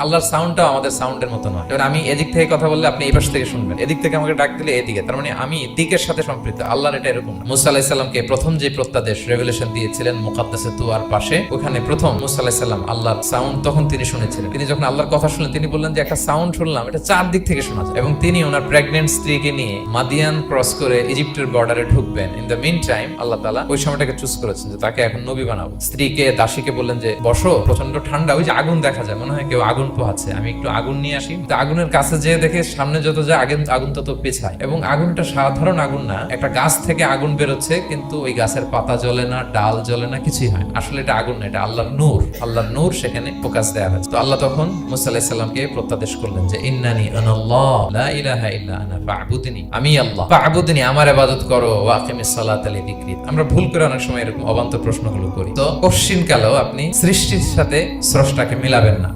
আল্লাহর সাউন্ডটাও আমাদের সাউন্ডের মতো নয়। এবার আমি এদিক থেকে কথা বললে আপনি এই পাশ থেকে শুনবেন। এদিক থেকে আমাকে ডাক দিলে এদিকে। তার মানে আমি দিকের সাথে সম্পৃক্ত। আল্লাহর এটা এরকম। মুসা আলাহিসাল্লামকে প্রথম যে প্রত্যাদেশ রেভুলেশন দিয়েছিলেন মুকাদ্দাসে তুয়ার পাশে, ওখানে প্রথম মুসা আলাহিসাল্লাম আল্লাহর সাউন্ড তখন তিনি শুনেছিলেন। তিনি যখন আল্লাহর কথা শুনলেন, তিনি বললেন যে একটা সাউন্ড শুনলাম, এটা চার দিক থেকে শোনা যায়। এবং তিনি ওনার প্রেগনেন্ট স্ত্রীকে নিয়ে মাদিয়ান ক্রস করে ইজিপ্টের বর্ডারে ঢুকবেন। In the mean time Allah তালা ওই সময়টাকে চুজ করেছেন যে তাকে এখন নবী বানাবো। স্ত্রীকে, দাসীকে বললেন যে, বসো প্রচণ্ড ঠান্ডা। ওই যে আগুন দেখা যায়। মনে হয় কেউ আগুন পোহাচ্ছে আমি একটু আগুন নিয়ে আসি। আগুনের কাছে যেয়ে দেখে সামনে যত যায় আগুন আগুন তত পেছায়। এবং আগুনটা সাধারণ আগুন না, একটা গাছ থেকে আগুন বেরোচ্ছে, কিন্তু ওই গাছের পাতা জ্বলে না, ডাল জ্বলে না, কিছুই হয় আসলে এটা আগুন না, এটা আল্লাহর নূর। আল্লাহর নূর সেখানে ফোকাস দেওয়া হয়েছে। তো আল্লাহ তখন মুসা আলাহিসাল্লামকে প্রত্যাদেশ করলেন যে, ইন্নানি আনাল্লাহ, লা ইলাহা ইল্লা আনা আমি আল্লাহ। আমার ইবাদত করো, ওয়া আকিমিস সালাতা লিযিকরি। আমরা ভুল করে অনেক সময় এরকম অবান্তর প্রশ্নগুলো করি। তো কোশ্চিন কালেও আপনি সৃষ্টির সাথে স্রষ্টাকে মিলাবেন না।